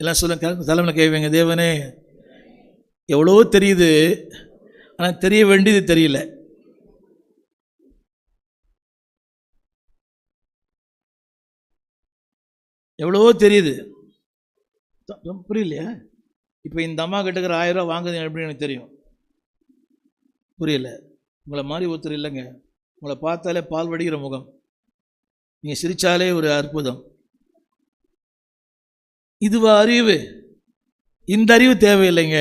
எல்லாம் சொல்ல தலைமையில் கேட்பீங்க தேவனே எவ்வளவோ தெரியுது? ஆனால் தெரிய வேண்டியது தெரியல. எவ்வளவோ தெரியுது? புரியலையா? இப்போ இந்த அம்மா கிட்டக்கிற ஆயிரம் ரூபா வாங்குது எப்படின்னு எனக்கு தெரியும்? புரியல. உங்களை மாதிரி ஒருத்தர் இல்லைங்க. உங்களை பார்த்தாலே பால் வடிகிற முகம். நீங்கள் சிரிச்சாலே ஒரு அற்புதம். இதுவா அறிவு? இந்த அறிவு தேவையில்லைங்க.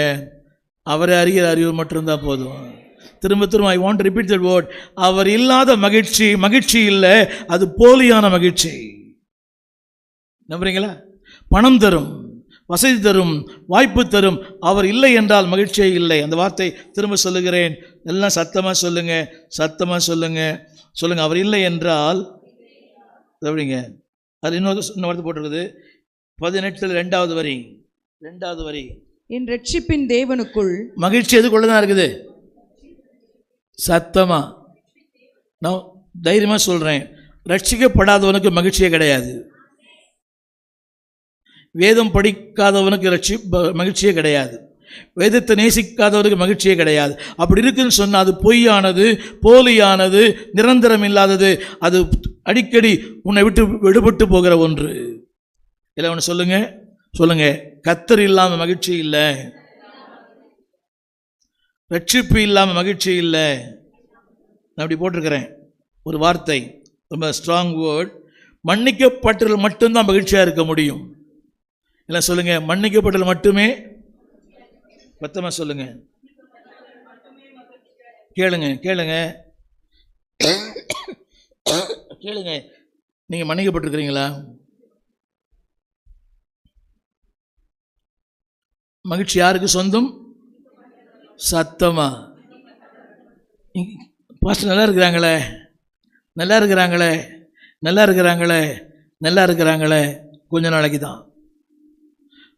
அவரை அறிகிற அறிவு மட்டும்தான் போதும். திரும்ப திரும்ப I want repeat that word அவர் இல்லாத மகிழ்ச்சி மகிழ்ச்சி இல்லை. அது போலியான மகிழ்ச்சி. நம்புறீங்களா? பணம் தரும் வசதி தரும் வாய்ப்பு தரும். அவர் இல்லை என்றால் மகிழ்ச்சியே இல்லை. அந்த வார்த்தை திரும்ப சொல்லுகிறேன். எல்லாம் சத்தமாக சொல்லுங்க சத்தமாக சொல்லுங்க. சொல்லுங்க அவர் இல்லை என்றால் எப்படிங்க அது இன்னொரு இன்னொரு வார்த்தை போட்டிருக்குது. பதினெட்டில் ரெண்டாவது வரி. ரெண்டாவது வரி. என் ரட்சிப்பின் தேவனுக்குள் மகிழ்ச்சி எதுக்குள்ள தான் இருக்குது? சத்தமா? நான் தைரியமாக சொல்கிறேன் ரட்சிக்கப்படாதவனுக்கு மகிழ்ச்சியே கிடையாது. வேதம் படிக்காதவனுக்கு ரட்சி மகிழ்ச்சியே கிடையாது. வேதத்தை நேசிக்காதவனுக்கு மகிழ்ச்சியே கிடையாது. அப்படி இருக்குன்னு சொன்னால் அது பொய்யானது போலியானது நிரந்தரம் இல்லாதது அது அடிக்கடி உன்னை விட்டு விடுபட்டு போகிற ஒன்று. இல்லை ஒன்று சொல்லுங்க. சொல்லுங்க. கத்தர் இல்லாமல் மகிழ்ச்சி இல்லை. ரட்சிப்பு இல்லாமல் மகிழ்ச்சி இல்லை. நான் அப்படி போட்டிருக்கிறேன். ஒரு வார்த்தை ரொம்ப ஸ்ட்ராங் வேர்ட் மன்னிக்கப்பட்டதில் மட்டும்தான் மகிழ்ச்சியாக இருக்க முடியும். இல்லை சொல்லுங்க. மன்னிக்கப்பட்டதில் மட்டுமே? பத்தமாக சொல்லுங்க. கேளுங்க கேளுங்க. கேளுங்க. நீங்கள் மன்னிக்கப்பட்டிருக்கிறீங்களா? மகிழ்ச்சி யாருக்கு சொந்தம்? சத்தமா. பாஸ்டர் நல்லா இருக்கிறாங்களே? நல்லா இருக்கிறாங்களே? நல்லா இருக்கிறாங்களே? நல்லா இருக்கிறாங்களே? கொஞ்ச நாளைக்கு தான்.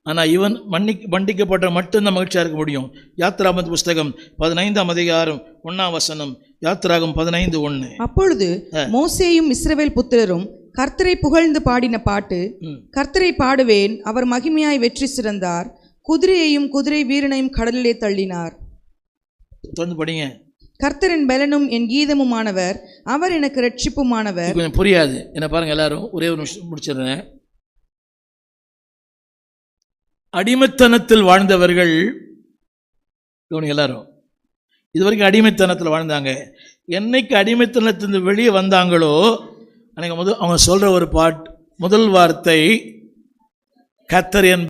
ஆனால் இவன் மன்னி மன்னிக்கப்பட்ட மட்டும்தான் மகிழ்ச்சியாக இருக்க முடியும். யாத்ராமத் புஸ்தகம் பதினைந்தாம் அதிகாரம் ஒன்றாம் வசனம். யாத்ராகம் பதினைந்து ஒன்று அப்பொழுது மோசேயும் இஸ்ரவேல் புத்திரரும் கர்த்தரை புகழ்ந்து பாடின பாட்டு. கர்த்தரை பாடுவேன் அவர் மகிமையாய் வெற்றி சிறந்தார் குதிரையையும் குதிரை வீரனையும் கடலிலே தள்ளினார். தொடர்ந்து படிங்க. கர்த்தரின் பலனும் என் கீதமுமானவர் அவர் எனக்கு ரட்சிப்புமானவர் கொஞ்சம் புரியாது. என்ன பாருங்க எல்லாரும் ஒரே ஒரு நிமிஷம் முடிச்சிடுறேன். அடிமைத்தனத்தில் வாழ்ந்தவர்கள் கவனிங்க எல்லாரும். இது வரைக்கும் அடிமைத்தனத்தில் வாழ்ந்தாங்க. என்னைக்கு அடிமைத்தனத்திலிருந்து வெளியே வந்தாங்களோ அன்னைக்கு முதல் அவங்க சொல்கிற ஒரு பாட் முதல் வார்த்தை கத்தர் என்